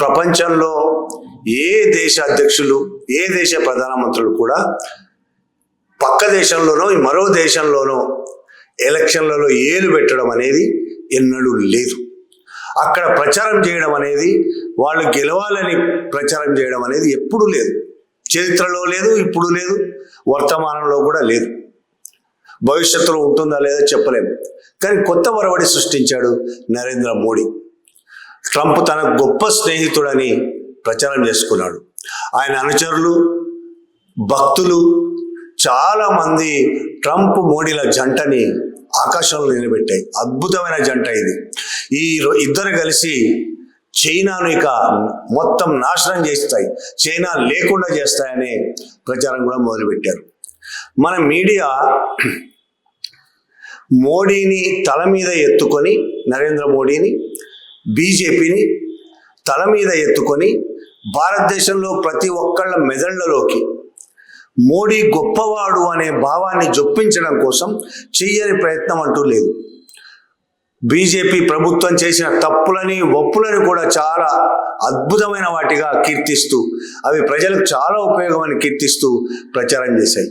ప్రపంచంలో ఏ దేశ అధ్యక్షులు ఏ దేశ ప్రధానమంత్రులు కూడా పక్క దేశంలోనో మరో దేశంలోనో ఎలక్షన్లలో ఏలు పెట్టడం అనేది ఎన్నడూ లేదు. అక్కడ ప్రచారం చేయడం అనేది వాళ్ళు గెలవాలని ప్రచారం చేయడం అనేది ఎప్పుడూ లేదు. చరిత్రలో లేదు ఇప్పుడు లేదు వర్తమానంలో కూడా లేదు. భవిష్యత్తులో ఉంటుందా లేదా చెప్పలేము కానీ కొత్త వరవడి సృష్టించాడు నరేంద్ర మోడీ. ట్రంప్ తన గొప్ప స్నేహితుడని ప్రచారం చేసుకున్నాడు. ఆయన అనుచరులు భక్తులు చాలా మంది ట్రంప్ మోడీల జంటని ఆకాశంలో నిలబెట్టాయి. అద్భుతమైన జంట ఇది. ఈ ఇద్దరు కలిసి చైనాను ఇక మొత్తం నాశనం చేస్తాయి. చైనా లేకుండా చేస్తాయనే ప్రచారం కూడా మొదలుపెట్టారు. మన మీడియా మోడీని తల మీద ఎత్తుకొని నరేంద్ర మోడీని బీజేపీని తల మీద ఎత్తుకొని భారతదేశంలో ప్రతి ఒక్కళ్ళ మెదళ్ళలోకి మోడీ గొప్పవాడు అనే భావాన్ని జొప్పించడం కోసం చెయ్యని ప్రయత్నం అంటూ లేదు. బీజేపీ ప్రభుత్వం చేసిన తప్పులని ఒప్పులని కూడా చాలా అద్భుతమైన వాటిగా కీర్తిస్తూ అవి ప్రజలకు చాలా ఉపయోగమని కీర్తిస్తూ ప్రచారం చేశాయి.